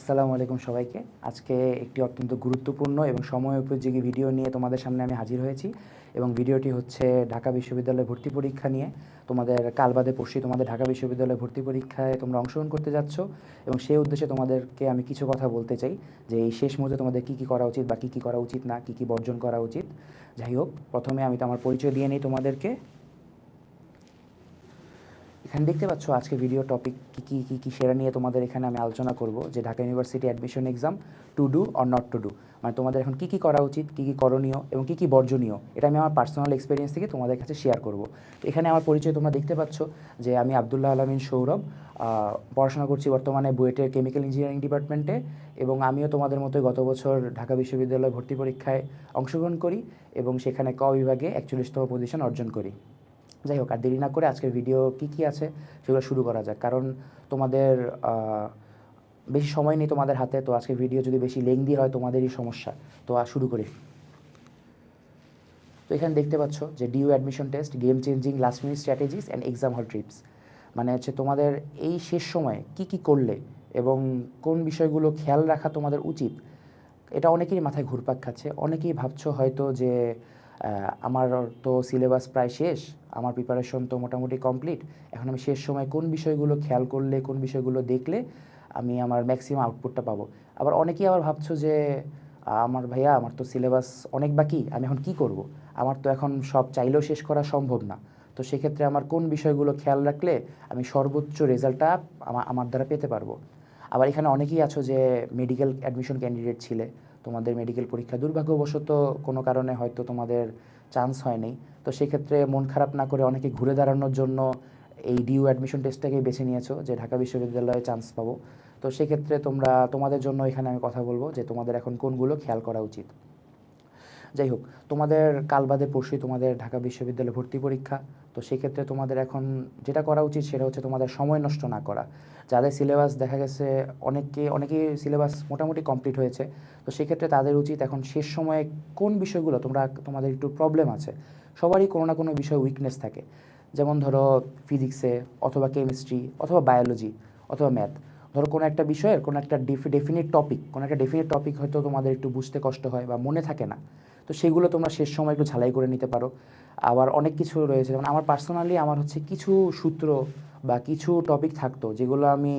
আসসালামু আলাইকুম সবাইকে। আজকে একটি অত্যন্ত গুরুত্বপূর্ণ এবং সময় উপযোগী ভিডিও নিয়ে তোমাদের সামনে আমি হাজির হয়েছি এবং ভিডিওটি হচ্ছে ঢাকা বিশ্ববিদ্যালয়ে ভর্তি পরীক্ষা নিয়ে। তোমাদের কাল বাদে তোমাদের ঢাকা বিশ্ববিদ্যালয়ে ভর্তি পরীক্ষায় তোমরা অংশগ্রহণ করতে যাচ্ছ এবং সেই উদ্দেশ্যে তোমাদেরকে আমি কিছু কথা বলতে চাই যে এই শেষ মুহূর্তে তোমাদের কী কী করা উচিত বা কী কী করা উচিত না, কী কী বর্জন করা উচিত। যাই হোক, প্রথমে আমি তো আমার পরিচয় দিয়ে নিই তোমাদেরকে। এখানে দেখতে পাচ্ছ আজকে ভিডিও টপিক কী কী কী কী সেরা নিয়ে তোমাদের এখানে আমি আলোচনা করব, যে Dhaka university admission exam to do or not to do মানে তোমাদের এখন কী কী করা উচিত, কী কী করণীয় এবং কী কী বর্জনীয়, এটা আমি আমার পার্সোনাল এক্সপিরিয়েন্স থেকে তোমাদের কাছে শেয়ার করব। এখানে আমার পরিচয় তোমরা দেখতে পাচ্ছ যে আমি আবদুল্লাহ আলমিন সৌরভ পড়াশোনা করছি বর্তমানে বুয়েটের কেমিক্যাল ইঞ্জিনিয়ারিং ডিপার্টমেন্টে এবং আমিও তোমাদের মতোই গত বছর ঢাকা বিশ্ববিদ্যালয় ভর্তি পরীক্ষায় অংশগ্রহণ করি এবং সেখানে ক বিভাগে একচল্লিশতম পজিশন অর্জন করি। যাই হোক, আর দেরি না করে আজকের ভিডিও কী কী আছে সেগুলো শুরু করা যাক। কারণ তোমাদের বেশি সময় নেই তোমাদের হাতে, তো আজকের ভিডিও যদি বেশি লেংদি হয় তোমাদেরই সমস্যা। তো আর শুরু করি। তো এখানে দেখতে পাচ্ছ যে DU admission test game changing last minute strategies and exam hall trips মানে হচ্ছে তোমাদের এই শেষ সময়ে কি কি করলে এবং কোন বিষয়গুলো খেয়াল রাখা তোমাদের উচিত, এটা অনেকেরই মাথায় ঘুরপাক খাচ্ছে। অনেকেই ভাবছ হয়তো যে আমার তো সিলেবাস প্রায় শেষ, আমার প্রিপারেশন তো মোটামুটি কমপ্লিট এখন আমি শেষ সময় কোন বিষয়গুলো খেয়াল করলে, কোন বিষয়গুলো দেখলে আমি আমার ম্যাক্সিমাম আউটপুটটা পাবো। আবার অনেকেই আবার ভাবছ যে, আমার ভাইয়া, আমার তো সিলেবাস অনেক বাকি, আমি এখন কি করব? আমার তো এখন সব চাইলেও শেষ করা সম্ভব না। তো সেক্ষেত্রে আমার কোন বিষয়গুলো খেয়াল রাখলে আমি সর্বোচ্চ রেজাল্টটা আমার দ্বারা পেতে পারব। আবার এখানে অনেকেই আছো যে মেডিকেল অ্যাডমিশন ক্যান্ডিডেট ছিলে। তোমাদের মেডিকেল পরীক্ষা দুর্ভাগ্যবশত কোনো কারণে হয়তো তোমাদের চান্স হয়নি। তো সেক্ষেত্রে মন খারাপ না করে অনেকে ঘুরে দাঁড়ানোর জন্য এই ডিউ অ্যাডমিশন টেস্টটাকে বেছে নিয়েছো, যে ঢাকা বিশ্ববিদ্যালয়ে চান্স পাবো। তো সেক্ষেত্রে তোমরা, তোমাদের জন্য এখানে আমি কথা বলব যে তোমাদের এখন কোনগুলো খেয়াল করা উচিত। যাই হোক, তোমাদের কাল বাদে পরশুই তোমাদের ঢাকা বিশ্ববিদ্যালয়ে ভর্তি পরীক্ষা। তো সেক্ষেত্রে তোমাদের এখন যেটা করা উচিত সেটা হচ্ছে তোমাদের সময় নষ্ট না করা। যাদের সিলেবাস দেখা গেছে অনেকে অনেকেই সিলেবাস মোটামুটি কমপ্লিট হয়েছে। তো সেক্ষেত্রে তাদের উচিত এখন শেষ সময়ে কোন বিষয়গুলো তোমরা, তোমাদের একটু প্রবলেম আছে, সবারই কোনো না কোনো বিষয়ে উইকনেস থাকে। যেমন ধরো ফিজিক্সে অথবা কেমিস্ট্রি অথবা বায়োলজি অথবা ম্যাথ ধরো কোনো একটা বিষয়ের কোনো একটা ডেফিনিট টপিক কোনো একটা ডেফিনিট টপিক হয়তো তোমাদের একটু বুঝতে কষ্ট হয় বা মনে থাকে না। তো সেগুলো তোমরা শেষ সময় একটু ঝালাই করে নিতে পারো। আবার অনেক কিছু রয়েছে, যেমন আমার পার্সোনালি আমার হচ্ছে কিছু সূত্র বা কিছু টপিক থাকতো, যেগুলো আমি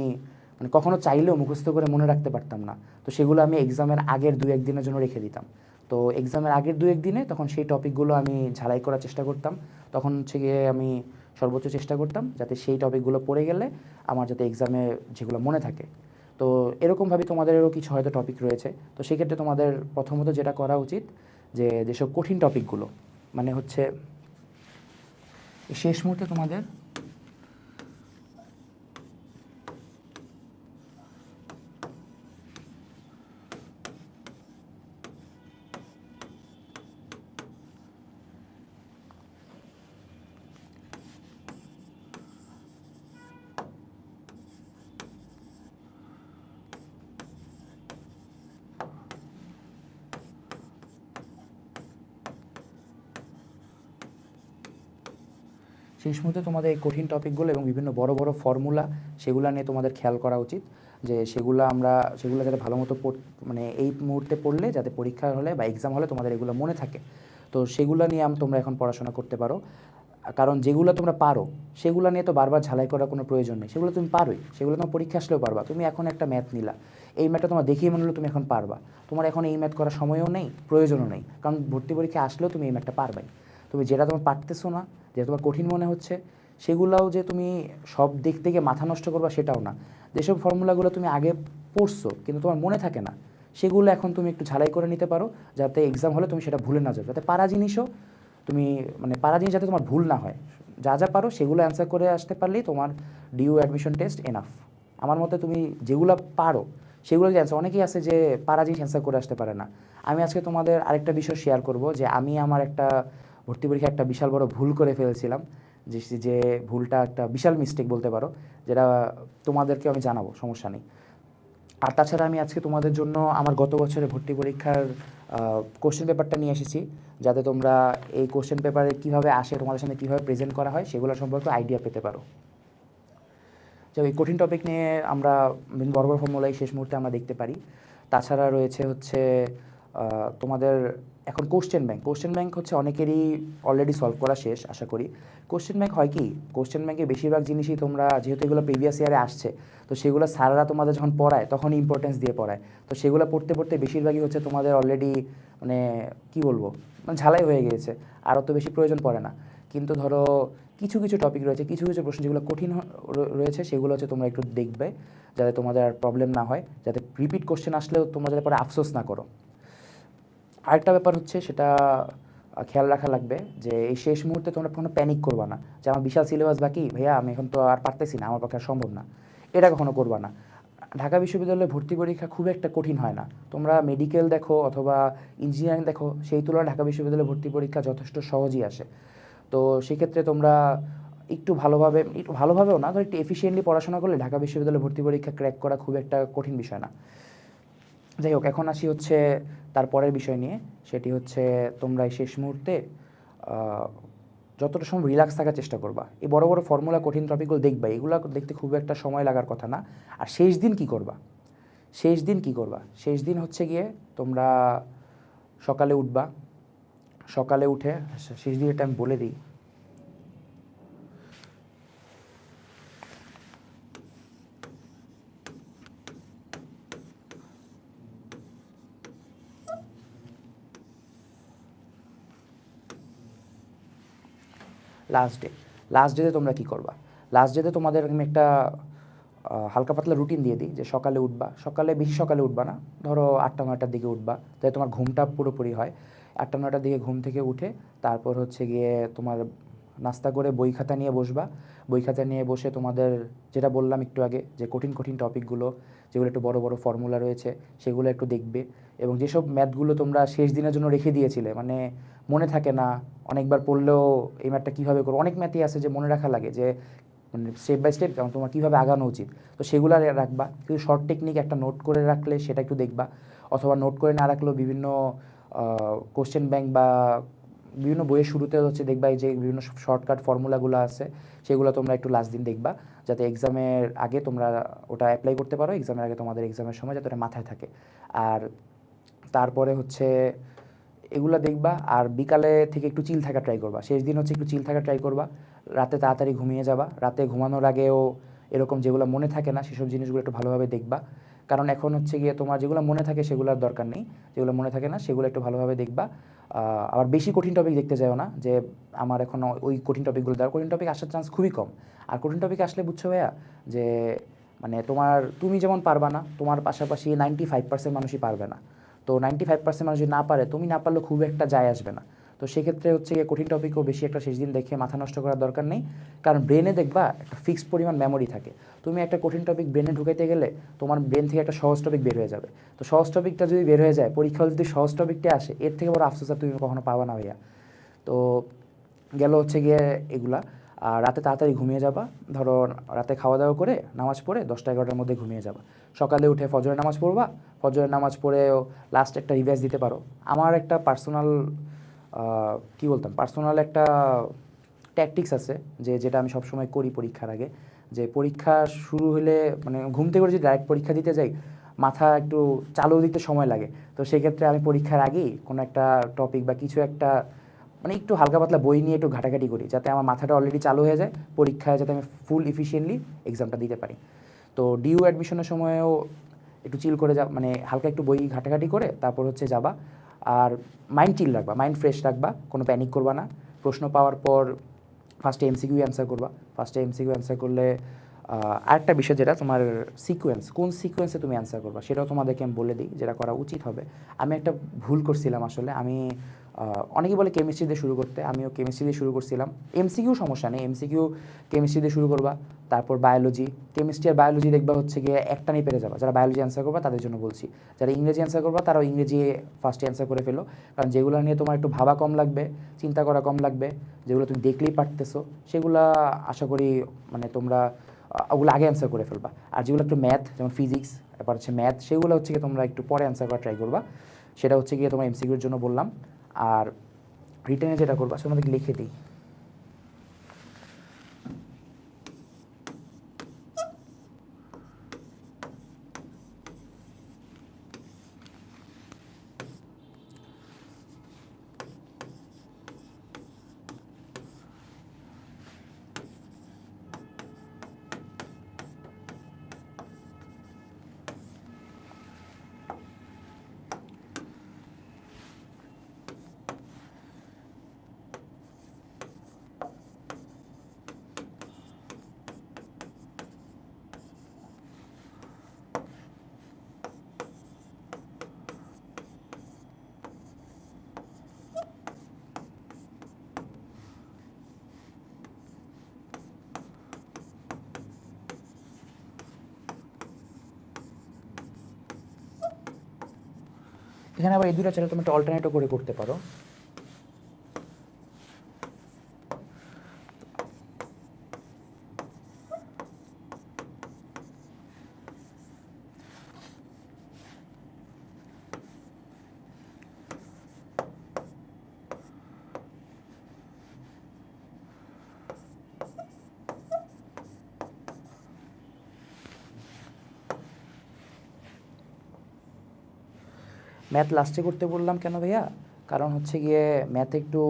মানে কখনো চাইলেও মুখস্থ করে মনে রাখতে পারতাম না। তো সেগুলো আমি এক্সামের আগের দু একদিনের জন্য রেখে দিতাম। তো এক্সামের আগের দু একদিনে তখন সেই টপিকগুলো আমি ঝালাই করার চেষ্টা করতাম। তখন হচ্ছে গিয়ে আমি সর্বোচ্চ চেষ্টা করতাম যাতে সেই টপিকগুলো পড়ে গেলে আমার যাতে এক্সামে যেগুলো মনে থাকে। তো এরকমভাবে তোমাদেরও কিছু হয়তো টপিক রয়েছে। তো সেক্ষেত্রে তোমাদের প্রথমত যেটা করা উচিত যে যেসব কঠিন টপিকগুলো মানে হচ্ছে শেষ মুহূর্তে তোমাদের শেষ মুহূর্তে তোমাদের এই কঠিন টপিকগুলো এবং বিভিন্ন বড় বড় ফর্মুলা সেগুলো নিয়ে তোমাদের খেয়াল করা উচিত। যে সেগুলো আমরা, সেগুলো যাতে ভালো মতো মানে এই মুহূর্তে পড়লে, যাতে পরীক্ষা হলে বা এক্সাম হলে তোমাদের এগুলো মনে থাকে। তো সেগুলো নিয়ে আম- তোমরা এখন পড়াশোনা করতে পারো। কারণ যেগুলো তোমরা পারো, সেগুলো নিয়ে তো বারবার ঝালাই করার কোনো প্রয়োজন নেই। সেগুলো তুমি পারোই, সেগুলো তোমার পরীক্ষা আসলেও পারবা। তুমি এখন একটা ম্যাথ নিলা। এই ম্যাথটা তোমার দেখিয়ে মনে হলো তুমি এখন পারবা। তোমার এখন এই ম্যাথ করার সময়ও নেই, প্রয়োজনও নেই। কারণ ভর্তি পরীক্ষা আসলেও তুমি এই ম্যাথটা পারবাই। তুমি যেটা তোমার পারতেছো না যেটা তোমার কঠিন মনে হচ্ছে, সেগুলাও যে তুমি সব দিক থেকে মাথা নষ্ট করবা সেটাও না। যেসব ফর্মুলাগুলো তুমি আগে পড়ছো, কিন্তু তোমার মনে থাকে না, সেগুলো এখন তুমি একটু ঝালাই করে নিতে পারো, যাতে এক্সাম হলে তুমি সেটা ভুলে না যাও। যাতে পারা জিনিসও তুমি মানে পারা জিনিস যাতে তোমার ভুল না হয়। যা যা পারো সেগুলো অ্যান্সার করে আসতে পারলেই তোমার ডিউ অ্যাডমিশন টেস্ট এনাফ আমার মতে তুমি যেগুলো পারো, সেগুলো যে অ্যান্সার অনেকেই আছে যে পারা জিনিস অ্যান্সার করে আসতে পারে না। আমি আজকে তোমাদের আরেকটা বিষয় শেয়ার করব, যে আমি আমার একটা ভর্তি পরীক্ষা একটা বিশাল বড় ভুল করে ফেলেছিলাম, যে যে ভুলটা একটা বিশাল মিস্টেক বলতে পারো, যেটা তোমাদেরকে আমি জানাব, সমস্যা নেই। আর তাছাড়া আমি আজকে তোমাদের জন্য আমার গত বছরের ভর্তি পরীক্ষার কোশ্চেন পেপারটা নিয়ে এসেছি, যাতে তোমরা এই কোশ্চেন পেপারে কীভাবে আসে, তোমাদের সামনে কীভাবে প্রেজেন্ট করা হয়, সেগুলো সম্পর্কে আইডিয়া পেতে পারো। যে ওই কঠিন টপিক নিয়ে আমরা বড় বড় ফর্মুলাই শেষ মুহূর্তে আমরা দেখতে পারি। তাছাড়া রয়েছে হচ্ছে তোমাদের এখন কোশ্চেন ব্যাংক কোশ্চেন ব্যাংক হচ্ছে অনেকেরই অলরেডি সলভ করা শেষ, আশা করি। কোশ্চেন ব্যাংক হয় কি? কোশ্চেন ব্যাংকে বেশিরভাগ জিনিসই তোমরা, যেহেতু এগুলো প্রিভিয়াস ইয়ারে আসছে, তো সেগুলো স্যাররা তোমাদের যখন পড়ায় তখন ইম্পর্টেন্স দিয়ে পড়ায়। তো সেগুলো পড়তে পড়তে বেশিরভাগই হচ্ছে তোমাদের অলরেডি মানে কি বলব? মানে ঝালাই হয়ে গিয়েছে, আর অত বেশি প্রয়োজন পড়ে না। কিন্তু ধরো, কিছু কিছু টপিক রয়েছে, কিছু কিছু প্রশ্ন যেগুলো কঠিন রয়েছে, সেগুলো হচ্ছে তোমরা একটু দেখবে, যাতে তোমাদের আর প্রবলেম না হয়, যাতে রিপিট কোশ্চেন আসলেও তোমরা যাতে পরে আফসোস না করো। আরেকটা ব্যাপার হচ্ছে সেটা খেয়াল রাখা লাগবে যে এই শেষ মুহূর্তে তোমরা কোনো প্যানিক করবা না। যে আমার বিশাল সিলেবাস বাকি, ভাইয়া, আমি এখন তো আর পারতেছি না, আমার পক্ষে আর সম্ভব না। এটা কখনো করবা না। ঢাকা বিশ্ববিদ্যালয়ে ভর্তি পরীক্ষা খুব একটা কঠিন হয় না। তোমরা মেডিকেল দেখো অথবা ইঞ্জিনিয়ারিং দেখো, সেই তুলনায় ঢাকা বিশ্ববিদ্যালয়ে ভর্তি পরীক্ষা যথেষ্ট সহজই আসে। তো সেক্ষেত্রে তোমরা একটু ভালোভাবে, একটু ভালোভাবেও না, ধর একটু এফিসিয়েন্টলি পড়াশোনা করলে ঢাকা বিশ্ববিদ্যালয়ে ভর্তি পরীক্ষা ক্র্যাক করা খুব একটা কঠিন বিষয় না। যাই হোক এখন আসি হচ্ছে তারপরের বিষয় নিয়ে। সেটি হচ্ছে তোমরা এই শেষ মুহূর্তে যতটা সম্ভব রিল্যাক্স থাকার চেষ্টা করবা। এই বড় বড় ফর্মুলা কঠিন টপিকগুলো দেখবা। এগুলো দেখতে খুব একটা সময় লাগার কথা না। আর শেষ দিন কি করবা? শেষ দিন কি করবা? শেষ দিন হচ্ছে গিয়ে তোমরা সকালে উঠবা। সকালে উঠে আচ্ছা, শেষ দিনটা আমি বলে দিই। লাস্ট ডে লাস্ট ডেতে তোমরা কি করবা? লাস্ট ডেতে তোমাদের আমি একটা হালকা পাতলা রুটিন দিয়ে দিই যে সকালে উঠবা। সকালে, বেশি সকালে উঠবা না। ধরো আটটা, নয়টার দিকে উঠবা। যাতে তোমার ঘুমটা পুরোপুরি হয়। আটটা, নয়টার দিকে ঘুম থেকে উঠে তারপর হচ্ছে গিয়ে তোমার নাস্তা করে বই খাতা নিয়ে বসবা। বই খাতা নিয়ে বসে তোমাদের যেটা বললাম একটু আগে যে কঠিন কঠিন টপিকগুলো যেগুলো একটু বড় বড় ফর্মুলা রয়েছে, সেগুলো একটু দেখবে। এবং যেসব ম্যাথগুলো তোমরা শেষ দিনের জন্য রেখে দিয়েছিলে মানে মনে থাকে না, অনেকবার পড়লেও এই ম্যাথটা কীভাবে করব? অনেক ম্যাথই আছে যে মনে রাখা লাগে যে মানে স্টেপ বাই স্টেপ যেমন তোমার কীভাবে আগানো উচিত। তো সেগুলো রাখবা। কিন্তু শর্ট টেকনিক একটা নোট করে রাখলে সেটা একটু দেখবা। অথবা নোট করে না রাখলেও বিভিন্ন কোশ্চেন ব্যাংক বা বিভিন্ন বইয়ের শুরুতে হচ্ছে দেখবা এই যে বিভিন্ন শর্টকাট ফর্মুলাগুলো আছে, সেগুলো তোমরা একটু লাস্ট দিন দেখবা। যাতে এক্সামের আগে তোমরা ওটা অ্যাপ্লাই করতে পারো। এক্সামের আগে তোমাদের এক্সামের সময় যাতে ওটা মাথায় থাকে। আর তারপরে হচ্ছে এগুলো দেখবা আর বিকালে থেকে একটু চিল থাকা ট্রাই করবা। শেষ দিন হচ্ছে একটু চিল থাকা ট্রাই করবা। রাতে তাড়াতাড়ি ঘুমিয়ে যাবা। রাতে ঘুমানোর আগেও এরকম যেগুলো মনে থাকে না, সেসব জিনিসগুলো একটু ভালোভাবে দেখবা। কারণ এখন হচ্ছে গিয়ে তোমার যেগুলো মনে থাকে সেগুলোর দরকার নেই। যেগুলো মনে থাকে না সেগুলো একটু ভালোভাবে দেখবা। আবার বেশি কঠিন টপিক দেখতে যাও না যে আমার এখন ওই কঠিন টপিকগুলো দেওয়ার কঠিন টপিক আসার চান্স খুবই কম। আর কঠিন টপিক আসলে বুঝছ ভাইয়া, যে মানে তোমার, তুমি যেমন পারবা না, তোমার পাশাপাশি নাইনটি ফাইভ পার্সেন্ট মানুষই পারবে না। তো নাইনটি ফাইভ পার্সেন্ট মানুষ যদি না পারে, তুমি না পারলে খুব একটা যায় আসবে না। তো সেক্ষেত্রে হচ্ছে গিয়ে কঠিন টপিকও বেশি একটা শেষ দিন দেখে মাথা নষ্ট করার দরকার নেই। কারণ ব্রেনে দেখবা একটা ফিক্সড পরিমাণ মেমোরি থাকে। তুমি একটা কঠিন টপিক ব্রেনে ঢুকাইতে গেলে তোমার ব্রেন থেকে একটা সহজ টপিক বের হয়ে যাবে। তো সহজ টপিকটা যদি বের হয়ে যায় পরীক্ষা যদি সহজ টপিকটা আসে, এর থেকে বড় আফসোস আর তুমি কখনো পাবা না ভাইয়া। তো গেল হচ্ছে গিয়ে এগুলা। আর রাতে তাড়াতাড়ি ঘুমিয়ে যাবা। ধরো রাতে খাওয়া দাওয়া করে নামাজ পড়ে দশটা এগারোটার মধ্যে ঘুমিয়ে যাবা। সকালে উঠে ফজরের নামাজ পড়বা। ফজরের নামাজ পড়েও লাস্ট একটা রিভাইজ দিতে পারো। আমার একটা পার্সোনাল কি বলতাম? পার্সোনাল একটা ট্যাকটিক্স আছে যে যেটা আমি সবসময় করি পরীক্ষার আগে। যে পরীক্ষা শুরু হলে মানে ঘুম থেকে করে যদি ডাইরেক্ট পরীক্ষা দিতে যাই, মাথা একটু চালু দিতে সময় লাগে। তো সেক্ষেত্রে আমি পরীক্ষার আগেই কোনো একটা টপিক বা কিছু একটা মানে একটু হালকা পাতলা বই নিয়ে একটু ঘাটাঘাটি করি, যাতে আমার মাথাটা অলরেডি চালু হয়ে যায়, পরীক্ষায় যাতে আমি ফুল ইফিসিয়েন্টলি এক্সামটা দিতে পারি। তো ডিউ অ্যাডমিশনের সময়ও একটু চিল করে যা মানে হালকা একটু বই ঘাটাঘাটি করে তারপর হচ্ছে যাবা। আর মাইন্ড চিল রাখবা মাইন্ড ফ্রেশ রাখবা, কোনো প্যানিক করবা না। প্রশ্ন পাওয়ার পর ফার্স্টে এমসিকিউ অ্যান্সার করবা। ফার্স্টে এমসিকিউ অ্যান্সার করলে আরেকটা বিষয় যেটা তোমার সিকোয়েন্স কোন সিকোয়েন্সে তুমি অ্যান্সার করবা, সেটাও তোমাদেরকে আমি বলে দিই, যেটা করা উচিত হবে। আমি একটা ভুল করছিলাম আসলে, আমি অনেকেই বলে কেমিস্ট্রি দিয়ে শুরু করতে, আমিও কেমিস্ট্রি দিয়ে শুরু করছিলাম। এমসিকিউ সমস্যা নেই এমসিকিউ কেমিস্ট্রি দিয়ে শুরু করবা, তারপর বায়োলজি কেমিস্ট্রি আর বায়োলজি দেখবা হচ্ছে গিয়ে একটা নিয়ে পেরে যাবা, যারা বায়োলজি অ্যান্সার করবা তাদের জন্য বলছি। যারা ইংরেজি অ্যান্সার করবা তারাও ইংরেজি ফার্স্টে অ্যান্সার করে ফেলো, কারণ যেগুলো নিয়ে তোমার একটু ভাবা কম লাগবে, চিন্তা করা কম লাগবে, যেগুলো তুমি দেখলেই পারতেছো, সেগুলা আশা করি মানে তোমরা ওগুলো আগে অ্যান্সার করে ফেলবা। আর যেগুলো একটু ম্যাথ যেমন ফিজিক্স এবার হচ্ছে ম্যাথ সেগুলো হচ্ছে গিয়ে তোমরা একটু পরে অ্যান্সার করা ট্রাই করবা। সেটা হচ্ছে গিয়ে তোমার এমসিকিউর জন্য বললাম। আর রিটার্নে যেটা করবা, সেটা আমাদেরকে লিখে দিই। এখানে আবার এই দুটো চাইলে তুমি একটা অল্টারনেটও করে করতে পারো। ম্যাথ লাস্টে করতে বললাম কেন ভাইয়া? কারণ হচ্ছে গিয়ে ম্যাথে একটু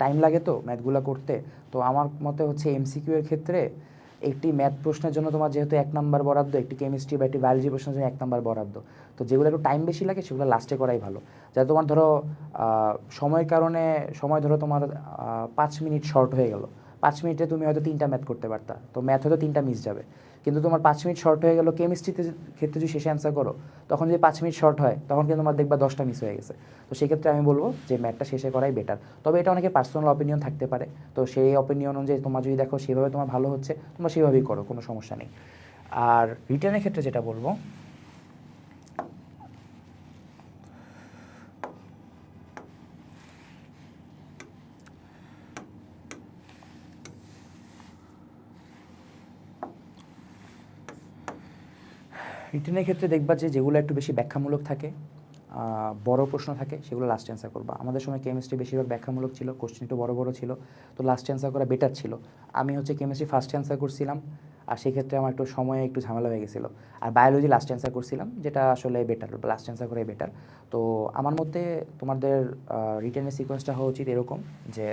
টাইম লাগে তো ম্যাথগুলো করতে। তো আমার মতে হচ্ছে এমসিকিউ এর ক্ষেত্রে একটি ম্যাথ প্রশ্নের জন্য তোমার যেহেতু এক নাম্বার বরাদ্দ, একটি কেমিস্ট্রি বা একটি বায়োলজি প্রশ্নের জন্য এক নাম্বার বরাদ্দ। তো যেগুলো একটু টাইম বেশি লাগে, সেগুলো লাস্টে করাই ভালো। যাতে তোমার ধরো সময়ের কারণে, সময় ধরো তোমার পাঁচ মিনিট শর্ট হয়ে গেল। পাঁচ মিনিটে তুমি হয়তো তিনটা ম্যাথ করতে পারতা। তো ম্যাথ হয়তো তিনটা মিস যাবে। কিন্তু তোমার পাঁচ মিনিট শর্ট হয়ে গেল কেমিস্ট্রিতে ক্ষেত্রে যদি শেষে অ্যান্সার করো, তখন যদি পাঁচ মিনিট শর্ট হয়, তখন কিন্তু তোমার দেখবা দশটা মিস হয়ে গেছে। তো সেক্ষেত্রে আমি বলব যে ম্যাথটা শেষে করাই বেটার তবে এটা অনেকে পার্সোনাল অপিনিয়ন থাকতে পারে। তো সেই অপিনিয়ন অনুযায়ী তোমার যদি দেখো সেভাবে তোমার ভালো হচ্ছে, তোমরা সেভাবেই করো, কোনো সমস্যা নেই। আর রিটার্নের ক্ষেত্রে যেটা বলব রিটেনের ক্ষেত্রে দেখবা যে যেগুলো একটু বেশি ব্যাখ্যামূলক থাকে বড় প্রশ্ন থাকে, সেগুলো লাস্ট অ্যান্সার করবা। আমাদের সময় কেমিস্ট্রি বেশিরভাগ ব্যাখ্যামূলক ছিল কোশ্চেন একটু বড় বড় ছিল, তো লাস্ট অ্যান্সার করা বেটার ছিল। আমি হচ্ছে কেমিস্ট্রি ফার্স্ট অ্যান্সার করছিলাম, আর সেক্ষেত্রে আমার একটু সময়ে একটু ঝামেলা হয়ে গেছিল। আর বায়োলজি লাস্ট অ্যান্সার করছিলাম, যেটা আসলে বেটার লাস্ট অ্যান্সার করাই বেটার তো আমার মতে তোমাদের রিটেনের সিকোয়েন্সটা হওয়া উচিত এরকম যে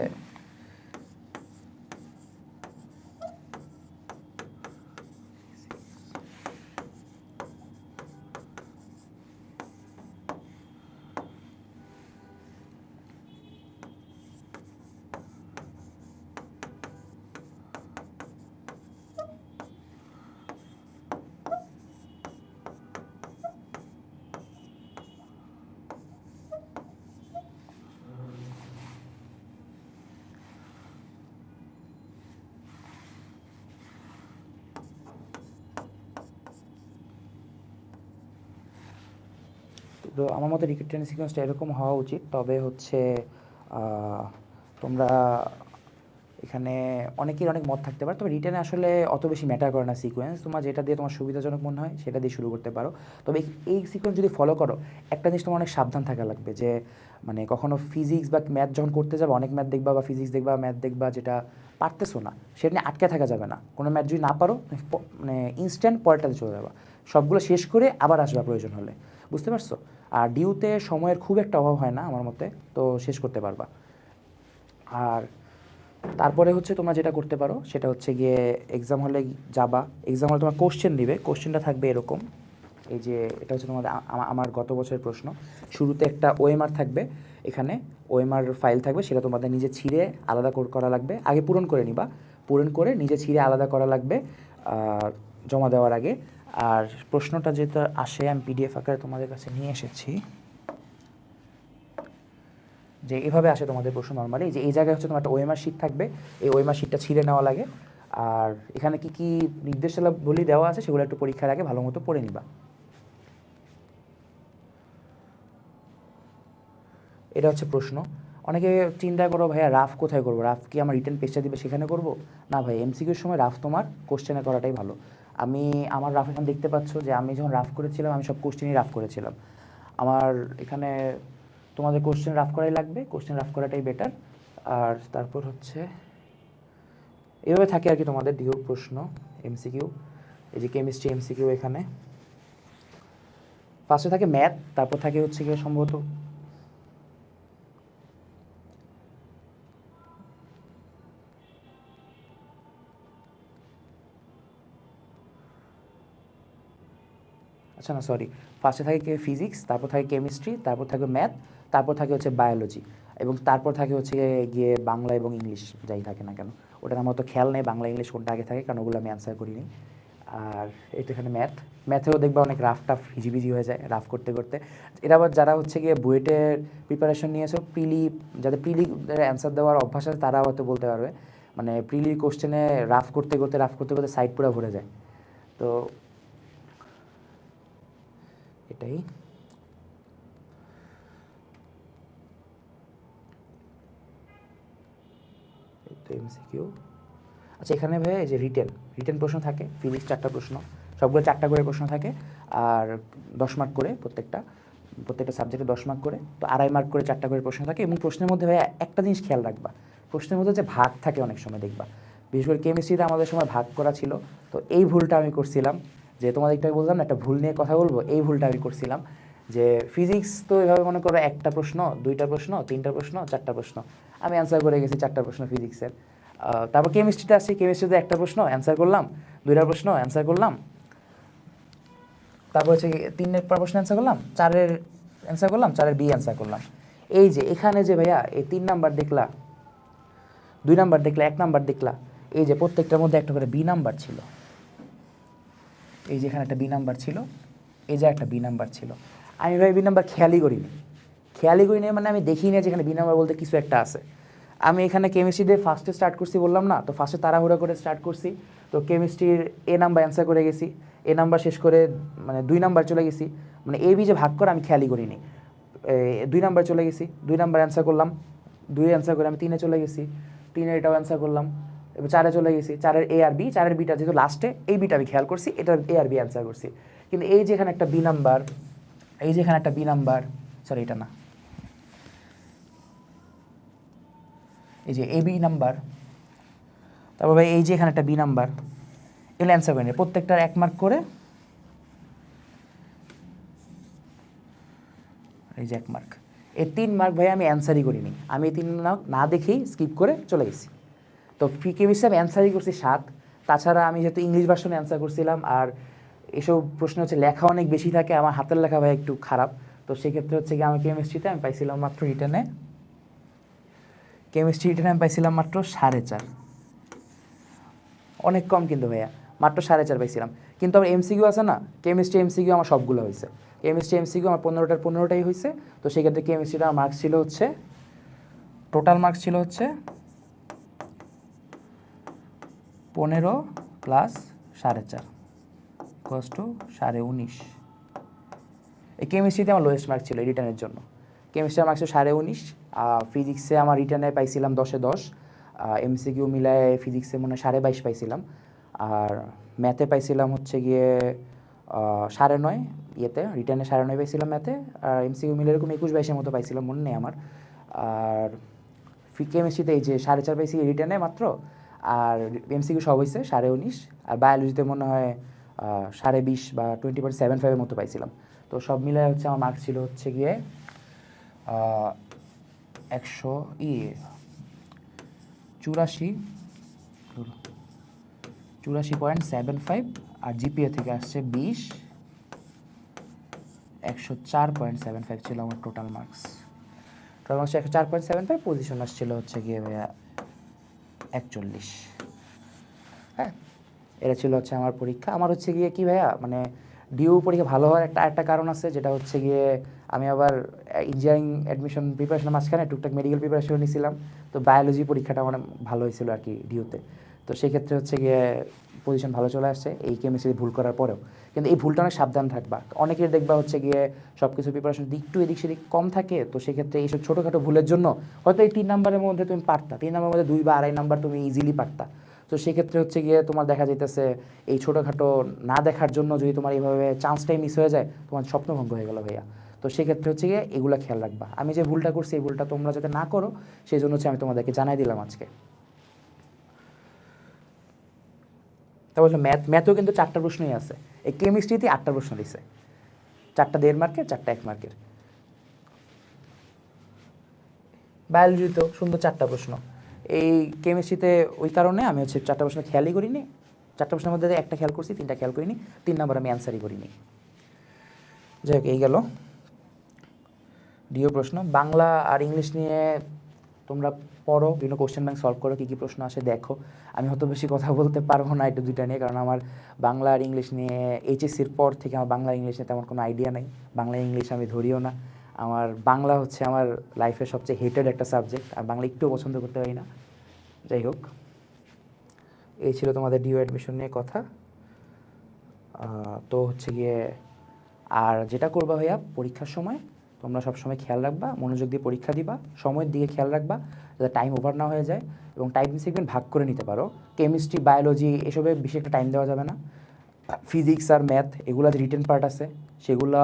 তো আমার মতে রিটেন সিকোয়েন্সটা এরকম হওয়া উচিত। তবে হচ্ছে তোমরা এখানে অনেকের অনেক মত থাকতে পারে। তবে রিটেনে আসলে অত বেশি ম্যাটার করে না সিকোয়েন্স। তোমার যেটা দিয়ে তোমার সুবিধাজনক মনে হয়, সেটা দিয়ে শুরু করতে পারো। তবে এই- এই সিকোয়েন্স যদি ফলো করো, একটা জিনিস তোমার অনেক সাবধান থাকা লাগবে যে মানে কখনো ফিজিক্স বা ম্যাথ যখন করতে যাবে, অনেক ম্যাথ দেখবা বা ফিজিক্স দেখবা ম্যাথ দেখবা যেটা পারতেছো না, সেটা নিয়ে আটকে থাকা যাবে না। কোনো ম্যাথ যদি না পারো মানে ইনস্ট্যান্ট পরেরটাতে চলে যাবা। সবগুলো শেষ করে আবার আসবা প্রয়োজন হলে। বুঝতে পারছ? আর ডিউতে সময়ের খুব একটা অভাব হয় না আমার মতে, তো শেষ করতে পারবা। আর তারপরে হচ্ছে তোমরা যেটা করতে পারো, সেটা হচ্ছে গিয়ে এক্সাম হলে যাবা। এক্সাম হলে তোমার কোশ্চেন দিবে কোশ্চেনটা থাকবে এরকম। এই যে, এটা হচ্ছে তোমাদের আমার গত বছরের প্রশ্ন। শুরুতে একটা ওএমআর থাকবে, এখানে ওএমআর ফাইল থাকবে, সেটা তোমাদের নিজে ছিঁড়ে আলাদা করা লাগবে। আগে পূরণ করে নিবা। পূরণ করে নিজে ছিঁড়ে আলাদা করা লাগবে জমা দেওয়ার আগে। আর প্রশ্নটা যেটা আসে, আমি পিডিএফ আকারে তোমাদের কাছে নিয়ে এসেছি। যে এভাবে আসে তোমাদের প্রশ্ন নর্মালি যে এই জায়গায় হচ্ছে তোমার একটা ওএমআর শিট থাকবে, এই ওএমআর শিটটা ছিঁড়ে নেওয়া লাগে। আর এখানে কি কি নির্দেশাবলী দেওয়া আছে, সেগুলো একটু পরীক্ষার আগে ভালো মতো পড়ে নিবা। এটা হচ্ছে প্রশ্ন। অনেকে চিন্তা করো, ভাইয়া, রাফ কোথায় করব? রাফ কি আমার রিটার্ন পেজটা দিবে সেখানে করব? না ভাই এমসিকিউর সময় রাফ তোমার কোশ্চেনে করাটাই ভালো। আমি, আমার রাফ এখন দেখতে পাচ্ছ যে আমি যখন রাফ করেছিলাম, আমি সব কোশ্চেনই রাফ করেছিলাম। আমার এখানে তোমাদের কোশ্চেন রাফ করাই লাগবে কোশ্চেন রাফ করাটাই বেটার আর তারপর হচ্ছে, এভাবে থাকে আর কি তোমাদের ডিউর প্রশ্ন এমসিকিউ এই যে কেমিস্ট্রি এমসিকিউ এখানে। ফার্স্টে থাকে ম্যাথ তারপর থাকে হচ্ছে গিয়ে সম্ভবত আচ্ছা না সরি ফার্স্টে থাকে ফিজিক্স তারপর থাকে কেমিস্ট্রি তারপর থাকে ম্যাথ তারপর থাকে হচ্ছে বায়োলজি এবং তারপর থাকে হচ্ছে গিয়ে বাংলা এবং ইংলিশ যাই থাকে না কেন। ওটার আমার তো খেয়াল নেই, বাংলা ইংলিশ কোনটা আগে থাকে, কারণ ওগুলো আমি অ্যান্সার করিনি। আর এটা এখানে ম্যাথ ম্যাথেও দেখবা অনেক রাফ টাফ হিজিবিজি হয়ে যায় রাফ করতে করতে। এটা আবার যারা হচ্ছে গিয়ে বুয়েটের প্রিপারেশন নিয়েছো, প্রিলি, যাদের প্রিলি অ্যান্সার দেওয়ার অভ্যাস আছে, তারা হয়তো বলতে পারবে। মানে প্রিলি কোশ্চেনে রাফ করতে করতে রাফ করতে করতে সাইড পুরো ভরে যায়। তো এটাই আচ্ছা এখানে ভাই যে রিটেন রিটেন প্রশ্ন থাকে ফিজিক্স চারটা প্রশ্ন, সবগুলো চারটা করে প্রশ্ন থাকে, আর দশ মার্ক করে প্রত্যেকটা প্রত্যেকটা সাবজেক্টে দশ মার্ক করে, তো আড়াই মার্ক করে চারটা করে প্রশ্ন থাকে, এবং প্রশ্নের মধ্যে ভাই একটা জিনিস খেয়াল রাখবা, প্রশ্নের মধ্যে যে ভাগ থাকে অনেক সময় দেখবা, বিশেষ করে কেমিস্ট্রিতে আমাদের সময় ভাগ করা ছিল, তো এই ভুলটা আমি করছিলাম যে তোমাদের একটু বললাম একটা ভুল নিয়ে কথা বলব, এই ভুলটা আমি করছিলাম। যে ফিজিক্স তো এভাবে মনে করো একটা প্রশ্ন, দুইটা প্রশ্ন, তিনটা প্রশ্ন, চারটা প্রশ্ন। আমি অ্যান্সার করে গেছি চারটা প্রশ্ন ফিজিক্সের তারপর কেমিস্ট্রিতে আসছি কেমিস্ট্রিতে একটা প্রশ্ন অ্যান্সার করলাম। দুইটা প্রশ্ন অ্যান্সার করলাম। তারপর হচ্ছে তিনের পর প্রশ্ন অ্যান্সার করলাম, চারের অ্যান্সার করলাম, চারের বি অ্যান্সার করলাম। এই যে এখানে যে ভাইয়া, এই তিন নাম্বার দেখলা, দুই নাম্বার দেখলা, এক নাম্বার দেখলা, এই যে প্রত্যেকটার মধ্যে একটা করে বি নাম্বার ছিল। এই যেখানে একটা বি নাম্বার ছিল, এই যে একটা বি নাম্বার ছিল। আমি ভাই বি নাম্বার খেয়ালই করিনি। খেয়ালই করিনি মানে আমি দেখি না যেখানে বি নাম্বার বলতে কিছু একটা আছে। আমি এখানে কেমিস্ট্রি দিয়ে ফার্স্টে স্টার্ট করছি বললাম না, তো ফার্স্টে তাড়াহুড়া করে স্টার্ট করছি। তো কেমিস্ট্রির এ নাম্বার অ্যান্সার করে গেছি। এ নাম্বার শেষ করে মানে দুই নাম্বার চলে গেছি। মানে এ বি যে ভাগ করে আমি খেয়ালই করিনি। দুই নাম্বার চলে গেছি, দুই নাম্বার অ্যান্সার করলাম। দুই অ্যান্সার করে আমি তিনে চলে গেছি। তিনের এটাও অ্যান্সার করলাম। এবার চারে চলে গেছি। চারের এ আর বি চারের বিটা যেহেতু লাস্টে এই বিটা আমি খেয়াল করছি, এটার এ আর বি অ্যান্সার করছি। কিন্তু এই যে এখানে একটা বি নাম্বার এই যে এখানে একটা বি নাম্বার সরি এটা না। এই যে এ বি নাম্বার তারপর ভাই এই যে এখানে একটা বি নাম্বার এগুলো অ্যান্সার করে নিই প্রত্যেকটার এক মার্ক করে, এই যে এক মার্ক এই তিন মার্ক ভাই আমি অ্যান্সারই করিনি। আমি এই তিন মার্ক না দেখেই স্কিপ করে চলে গেছি। তো ফি কেমিস্ট্রি আমি অ্যান্সারই করছি সাত। তাছাড়া আমি যেহেতু ইংলিশ ভার্সনে অ্যান্সার করছিলাম, আর এসব প্রশ্ন হচ্ছে লেখা অনেক বেশি থাকে, আমার হাতের লেখা ভাই একটু খারাপ। তো সেক্ষেত্রে হচ্ছে কি আমি কেমিস্ট্রিতে আমি পাইছিলাম মাত্র রিটার্নে কেমিস্ট্রি রিটার্নে আমি পাইছিলাম মাত্র সাড়ে চার। অনেক কম কিন্তু ভাইয়া, মাত্র সাড়ে চার পাইছিলাম। কিন্তু আমার এমসিকিউ আছে না কেমিস্ট্রি এমসিকিউ আমার সবগুলো হয়েছে। কেমিস্ট্রি এমসিকিউ আমার পনেরোটার পনেরোটাই হয়েছে, তো সেক্ষেত্রে কেমিস্ট্রিটা আমার মার্কস ছিল হচ্ছে টোটাল মার্কস ছিল হচ্ছে পনেরো প্লাস সাড়ে চার কস টু সাড়ে উনিশ। এই কেমিস্ট্রিতে আমার লোয়েস্ট মার্ক ছিল রিটার্নের জন্য। কেমিস্ট্রি মার্কস ছিল সাড়ে উনিশ ফিজিক্সে আমার রিটার্নে পাইছিলাম দশে দশ এমসিকিউ মিলায় ফিজিক্সে মনে হয় সাড়ে বাইশ পাইছিলাম। আর ম্যাথে পাইছিলাম হচ্ছে গিয়ে সাড়ে নয়, ইয়েতে রিটার্নে সাড়ে নয় পাইছিলাম ম্যাথে আর এমসিকিউ মিলে এরকম একুশ বাইশের মতো পাইছিলাম, মনে নেই আমার। আর কেমিস্ট্রিতে এই যে সাড়ে চার পাইছি রিটার্নে মাত্র আর এমসিকিউ সব হয়েছে সাড়ে উনিশ, আর বায়োলজিতে মনে হয় সাড়ে বিশ বা টোয়েন্টি পয়েন্ট সেভেন ফাইভের মতো পাইছিলাম। তো সব মিলে হচ্ছে আমার মার্কস ছিল হচ্ছে গিয়ে একশো ই, চুরাশি চুরাশি পয়েন্ট সেভেন ফাইভ আর জিপিএ থেকে আসছে বিশ, একশো চার পয়েন্ট সেভেন ফাইভ ছিল আমার টোটাল মার্কস টোটাল মার্কস একশো চার পয়েন্ট সেভেন ফাইভ পজিশন আসছিল হচ্ছে গিয়ে একচল্লিশ। হ্যাঁ এটা ছিল হচ্ছে আমার পরীক্ষা। আমার হচ্ছে গিয়ে কি ভাইয়া মানে ডিউ পরীক্ষা ভালো হওয়ার একটা একটা কারণ আছে, যেটা হচ্ছে গিয়ে আমি আবার ইঞ্জিনিয়ারিং অ্যাডমিশন প্রিপারেশনের মাঝখানে টুকটাক মেডিকেল প্রিপারেশন নিয়েছিলাম তো বায়োলজি পরীক্ষাটা মানে ভালো হয়েছিল আর কি ডিউতে। তো সেক্ষেত্রে হচ্ছে গিয়ে পজিশন ভালো চলে আসছে, এই কেমিস্ট্রি ভুল করার পরেও। কিন্তু এই ভুলটা অনেক সাবধান থাকবা। অনেকের দেখবা হচ্ছে গিয়ে সব কিছু প্রিপারেশন একটু এদিক সেদিক কম থাকে, তো সেক্ষেত্রে এইসব ছোটোখাটো ভুলের জন্য হয়তো এই তিন নাম্বারের মধ্যে তুমি পারতা, তিন নাম্বারের মধ্যে দুই বা আড়াই নাম্বার তুমি ইজিলি পারতা। তো সেক্ষেত্রে হচ্ছে গিয়ে তোমার দেখা যাইতেছে এই ছোটোখাটো না দেখার জন্য যদি তোমার এইভাবে চান্সটাই মিস হয়ে যায়, তোমার স্বপ্নভঙ্গ হয়ে গেল ভাইয়া। তো সেক্ষেত্রে হচ্ছে গিয়ে এগুলো খেয়াল রাখবা। আমি যে ভুলটা করছি, এই ভুলটা তোমরা যাতে না করো, সেই জন্য হচ্ছে আমি তোমাদেরকে জানাই দিলাম আজকে। তা বলছো ম্যাথ ম্যাথেও কিন্তু চারটা প্রশ্নই আছে। এই কেমিস্ট্রিতে আটটা প্রশ্ন দিছে। চারটা দেড় মার্কের চারটা এক মার্কের বায়োলজিতেও সুন্দর চারটা প্রশ্ন। এই কেমিস্ট্রিতে ওই কারণে আমি হচ্ছে চারটা প্রশ্ন খেয়ালই করিনি। চারটা প্রশ্নের মধ্যে একটা খেয়াল করছি, তিনটা খেয়াল করিনি। তিন নাম্বার আমি অ্যান্সারই করিনি। যাই হোক, এই গেল। ডিও প্রশ্ন, বাংলা আর ইংলিশ নিয়ে তোমরা পড়ো, বিভিন্ন কোশ্চেন ব্যাংক সলভ করো, কী কী প্রশ্ন আসে দেখো। আমি হয়তো বেশি কথা বলতে পারব না এটা দুইটা নিয়ে, কারণ আমার বাংলা আর ইংলিশ নিয়ে এইচএসসির পর থেকে আমার বাংলা ইংলিশ নিয়ে তেমন কোনো আইডিয়া নেই। বাংলা ইংলিশ আমি ধরিও না। আমার বাংলা হচ্ছে আমার লাইফের সবচেয়ে হেটেড একটা সাবজেক্ট আর বাংলা একটুও পছন্দ করতে পারি না। যাই হোক, এই ছিল তোমাদের ডিও অ্যাডমিশন নিয়ে কথা। তো হচ্ছে গিয়ে, আর যেটা করবা ভাইয়া, পরীক্ষার সময় তোমরা সবসময় খেয়াল রাখবা, মনোযোগ দিয়ে পরীক্ষা দিবা, সময়ের দিকে খেয়াল রাখবা, যাতে টাইম ওভার না হয়ে যায় এবং টাইম সেগমেন্ট ভাগ করে নিতে পারো। কেমিস্ট্রি বায়োলজি এসবে বেশি একটা টাইম দেওয়া যাবে না। ফিজিক্স আর ম্যাথ এগুলো যে রিটেন পার্ট আছে সেগুলো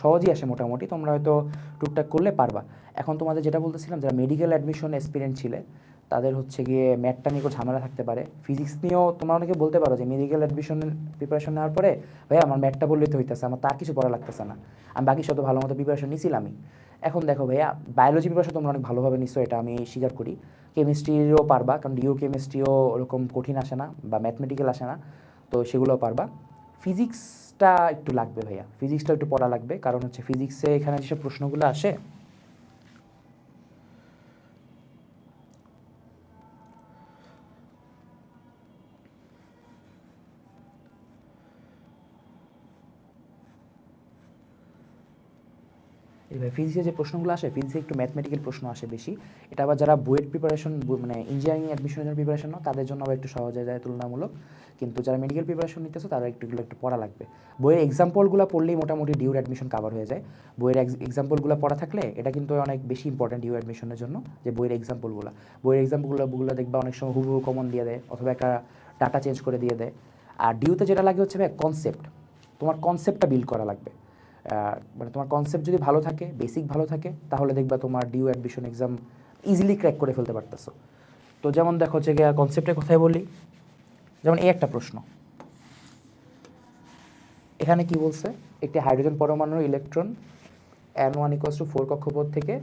সহজেই আসে মোটামুটি, তোমরা হয়তো টুকটাক করলে পারবা। এখন তোমাদের যেটা বলতেছিলাম, যারা মেডিকেল অ্যাডমিশন এক্সপিরিয়েন্স ছিলে তাদের হচ্ছে গিয়ে ম্যাথটা নিয়ে ঝামেলা থাকতে পারে। ফিজিক্স নিয়েও তোমরা অনেকে বলতে পারো যে মেডিকেল অ্যাডমিশন প্রিপারেশন নেওয়ার পরে ভাই আমার ম্যাথটা বললেই তো হইতেছে, আমার তার কিছু পড়া লাগতেছে না। আমি বাকি শত ভালো মতো প্রিপারেশন নিছিলামই। এখন দেখো ভাইয়া বায়োলজি প্রিপারেশন তোমরা অনেক ভালোভাবে নিশ্চয় এটা আমি স্বীকার করি। কেমিস্ট্রিরও পারবা, কারণ ডিও কেমিস্ট্রিও ওরকম কঠিন আসে না বা ম্যাথমেটিক্যাল আসে না, তো সেগুলোও পারবা। ফিজিক্সটা একটু লাগবে ভাইয়া ফিজিক্সটা একটু পড়া লাগবে, কারণ হচ্ছে ফিজিক্সে এখানে যেসব প্রশ্নগুলো আসে ফিজিক্সে যে প্রশ্নগুলো আসে ফিজিক্সে একটু ম্যাথমেটিক্যাল প্রশ্ন আসে বেশি। এটা আবার যারা বইয়ের প্রিপারেশন মানে ইঞ্জিনিয়ারিং অ্যাডমিশনের জন্য প্রিপারেশন নাও, তাদের জন্য আবার একটু সহজ হয়ে যায়, তুলনামূলক। কিন্তু যারা মেডিকেল প্রিপারেশন নিতেছো, তারা একটু এগুলো একটু পড়া লাগবে। বইয়ের এক্সাম্পলগুলো পড়লেই মোটামুটি ডিউর অ্যাডমিশন কাভার হয়ে যায়। বইয়ের এক্সাম্পলগুলো পড়া থাকলে এটা কিন্তু অনেক বেশি ইম্পর্টেন্ট ডিউ অ্যাডমিশনের জন্য, যে বইয়ের এক্সাম্পলগুলো বইয়ের এক্সাম্পলগুলো বুগুলো দেখবা অনেক সময় হুবহু কমন দিয়ে দেয়, অথবা একটা ডাটা চেঞ্জ করে দিয়ে দেয়। আর ডিউতে যেটা লাগে হচ্ছে কনসেপ্ট তোমার কনসেপ্টটা বিল্ড করা লাগবে। মানে তোমার কনসেপ্ট যদি ভালো থাকে বেসিক ভালো থাকে, তাহলে দেখবা তোমার DU admission exam easily crack করে ফেলতে পারতেছো। তো যেমন দেখো গিয়ে কনসেপ্টের কথাই বলি, যেমন এই একটা প্রশ্ন। এখানে কি বলছে? একটি হাইড্রোজেন পরমাণুর electron n one equals to four কক্ষপথ থেকে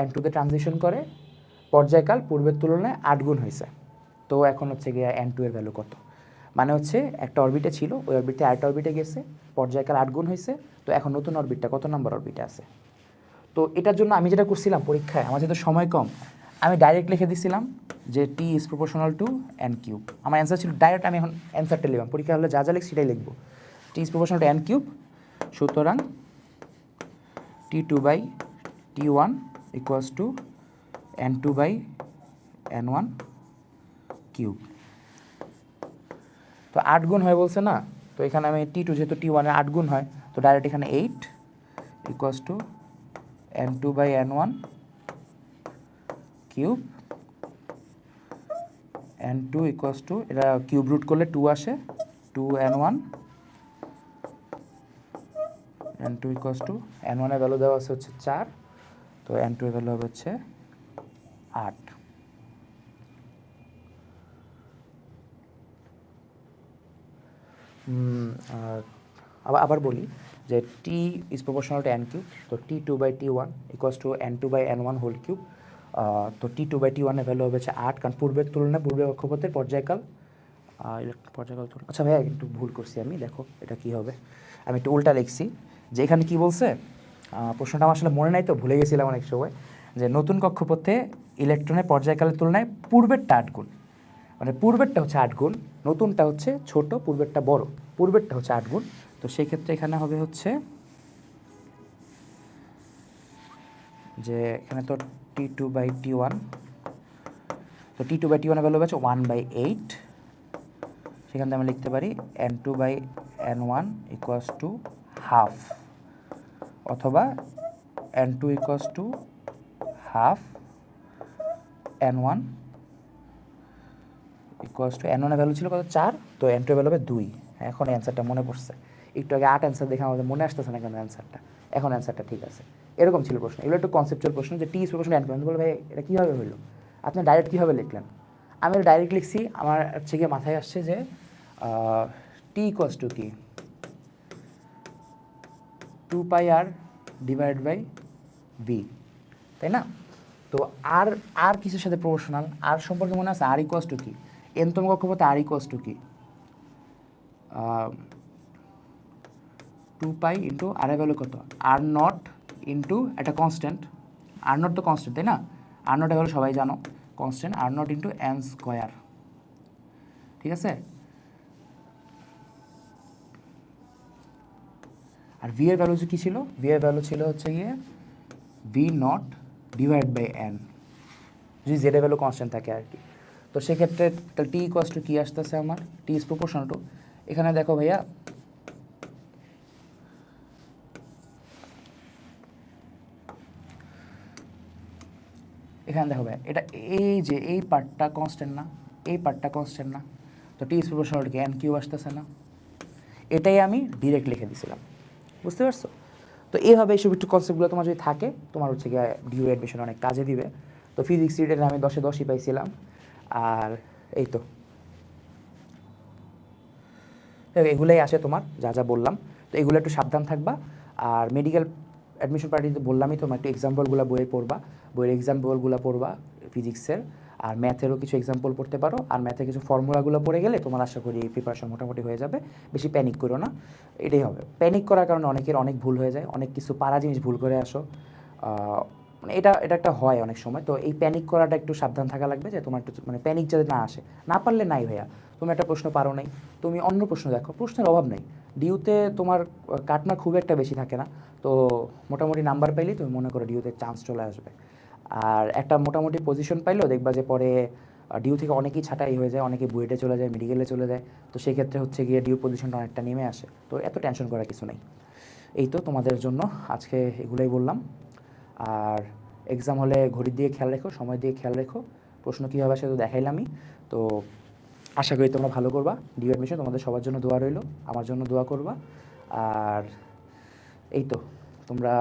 এন টুতে ট্রানজিশন করে, পর্যায়কাল পূর্বের তুলনায় আট গুণ হয়েছে। তো এখন হচ্ছে গিয়ে এন টু এর ভ্যালু কত? মানে হচ্ছে একটা অরবিটে ছিল, ওই অরবিটে আরেকটা অরবিটে গেছে, পর্যায়কাল আট গুণ হয়েছে, তো এখন নতুন অরবিটটা কত নম্বর অরবিটে আছে? তো এটার জন্য আমি যেটা করছিলাম পরীক্ষায়, আমার যেহেতু সময় কম, আমি ডাইরেক্ট লিখে দিছিলাম যে T is proportional to n cube আমার অ্যান্সার ছিল ডাইরেক্ট আমি এখন অ্যান্সারটা লিখলাম। পরীক্ষা হলে যা যা লিখ সেটাই লিখব। T is proportional to n cube সুতরাং T two by T one equals to n two by n one cube তো আট গুণ হয় বলছে না? তো এখানে আমি টি টু যেহেতু টি ওয়ানের আট গুণ হয়, তো ডাইরেক্ট এখানে eight equals to n two by n one cube n two equals to এটা কিউব রুট করলে টু আসে two n one n two equals to n ওয়ানের ভ্যালু দেওয়া আছে হচ্ছে চার, তো এন টু এর ভ্যালু হবে হচ্ছে আট উম, আর আবার আবার বলি যে T is proportional to n cube তো T two by T one equals to n two by n one whole cube তো টি টু বাই টি ওয়ানের ভ্যালু হচ্ছে আট, কারণ পূর্বের তুলনায় পূর্বের কক্ষপথের পর্যায়কাল পর্যায়কাল তুলনা আচ্ছা ভাইয়া, একটু ভুল করছি আমি, দেখো এটা কি হবে। আমি একটু উল্টা লিখছি, যে এখানে কী বলছে? প্রশ্নটা আমার আসলে মনে নাই তো, ভুলে গেছিলাম অনেক সময়, যে নতুন কক্ষপথে ইলেকট্রনের পর্যায়কালের তুলনায় পূর্বেরটা আট গুণ। মানে পূর্বেরটা হচ্ছে আট গুণ, নতুনটা হচ্ছে ছোট, পূর্বেরটা বড়, পূর্বেরটা হচ্ছে আট গুণ। তো সেই ক্ষেত্রে এখানে হবে হচ্ছে যে এখানে তো T two by T one তো টি টু বাই টি ওয়ানের ভ্যালু হচ্ছে ওয়ান বাই এইট সেখান থেকে আমরা লিখতে পারি n two by n one equals to half অথবা n two equals to half n one equals to ওয়ানের ভ্যালু ছিল কত? চার। তো এন টু ভ্যালু হবে দুই। এখন অ্যান্সারটা মনে পড়ছে। একটু আগে আট অ্যান্সার দেখে আমাদের মনে আসতেছে না কেন অ্যান্সারটা এখন অ্যান্সারটা ঠিক আছে। এরকম ছিল প্রশ্ন। এগুলো একটু কনসেপচুয়াল প্রশ্ন যে টি প্রশ্ন অ্যান্ড করবেন বলে ভাই, এটা কীভাবে হলো আপনি ডাইরেক্ট কীভাবে লিখলেন? আমি ডাইরেক্ট লিখছি, আমার হচ্ছে গিয়ে মাথায় আসছে যে টি ইকুয়ালস টু কি two pi r divide by v তাই না? তো আর আর কিছুর সাথে প্রপোর্শনাল আর সম্পর্কে মনে আছে? আর ইকুয়াস টু কি এনতম কক্ষপথে আর ইকুয়াস টু কি two pi into r value কত? আর নট ইন্টু একটা কনস্ট্যান্ট আর নট তো কনস্ট্যান্ট তাই না? আর নট ভ্যালু সবাই জানো। Constant r not into n square ঠিক আছে? আর ভি এর ভ্যালু কী ছিল? ভি এর ভ্যালু ছিল হচ্ছে গিয়ে v not divide by n যদি জেড এর ভ্যালু কনস্ট্যান্ট থাকে আর কি। তো সেক্ষেত্রে টি ইকোয়াস টু কী আসতেছে আমার? টি ইজ প্রপোর্শনাল টু এখানে দেখো ভাইয়া, এখানে দেখো ভাইয়া, এটা এই যে এই পার্টটা কনস্ট্যান্ট না, এই পার্টটা কনস্ট্যান্ট না, তো টি ইজ প্রপোর্শনাল কি? এন কিউ আসতেছে না। এটাই আমি ডিরেক্ট লিখে দিছিলাম, বুঝতে পারছ? তো এইভাবে এইসব একটু কনসেপ্টগুলো তোমার যদি থাকে, তোমার হচ্ছে গিয়ে ডিউ অ্যাডমিশন অনেক কাজে দিবে। তো ফিজিক্স রিডের আমি দশে দশই পাইছিলাম। আর এই তো। এগুলাই আসে তোমার, যা যা বললাম। তো এগুলো একটু সাবধান থাকবা। আর মেডিকেল অ্যাডমিশন পার্টিতে বললামই, তোমার একটু এক্সাম্পলগুলো বইয়ে পড়বা। বইয়ের এক্সাম্পলগুলো পড়বা ফিজিক্সের আর ম্যাথেরও কিছু এক্সাম্পল পড়তে পারো। আর ম্যাথে কিছু ফর্মুলাগুলো পড়ে গেলে তোমার আশা করি প্রিপারেশন মোটামুটি হয়ে যাবে। বেশি প্যানিক করো না। এটাই হবে। প্যানিক করার কারণে অনেকের অনেক ভুল হয়ে যায়। অনেক কিছু পারা জিনিস ভুল করে আসো। মানে এটা এটা একটা হয় অনেক সময়। তো এই প্যানিক করাটা একটু সাবধান থাকা লাগবে যে তোমার একটু মানে প্যানিক যাতে না আসে। না পারলে নাই ভাইয়া। তুমি একটা প্রশ্ন পারো নাই। তুমি অন্য প্রশ্ন দেখো। প্রশ্নের অভাব নেই। ডিউতে তোমার কাটনা খুব একটা বেশি থাকে না। তো মোটামুটি নাম্বার পাইলেই তুমি মনে করো ডিউতে চান্স চলে আসবে। আর একটা মোটামুটি পজিশন পাইলেও দেখবা যে পরে ডিউ থেকে অনেকেই ছাঁটাই হয়ে যায় অনেকে বুয়েটে চলে যায় মেডিকেলে চলে যায়। তো সেক্ষেত্রে হচ্ছে গিয়ে ডিউ পজিশনটা অনেকটা নেমে আসে। তো এত টেনশন করার কিছু নেই। এই তো তোমাদের জন্য আজকে এগুলোই বললাম। আর এক্সাম হলে ঘড়ির দিয়ে খেয়াল রেখো, সময় দিয়ে খেয়াল রেখো। প্রশ্ন কী হবে সেটা তো দেখাইলামই। তো আশা করি তোমরা ভালো করবা। ডিউ অ্যাডমিশন তোমাদের সবার জন্য দোয়া রইল, আমার জন্য দোয়া করবা। আর এই তো, তোমরা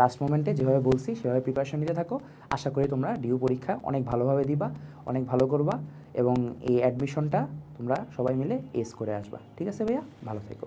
লাস্ট মোমেন্টে যেভাবে বলছি সেভাবে প্রিপারেশন নিতে থাকো। আশা করি তোমরা ডিউ পরীক্ষা অনেক ভালোভাবে দিবা, অনেক ভালো করবা এবং এই অ্যাডমিশনটা তোমরা সবাই মিলে এস করে আসবা। ঠিক আছে ভাইয়া? ভালো থেকো।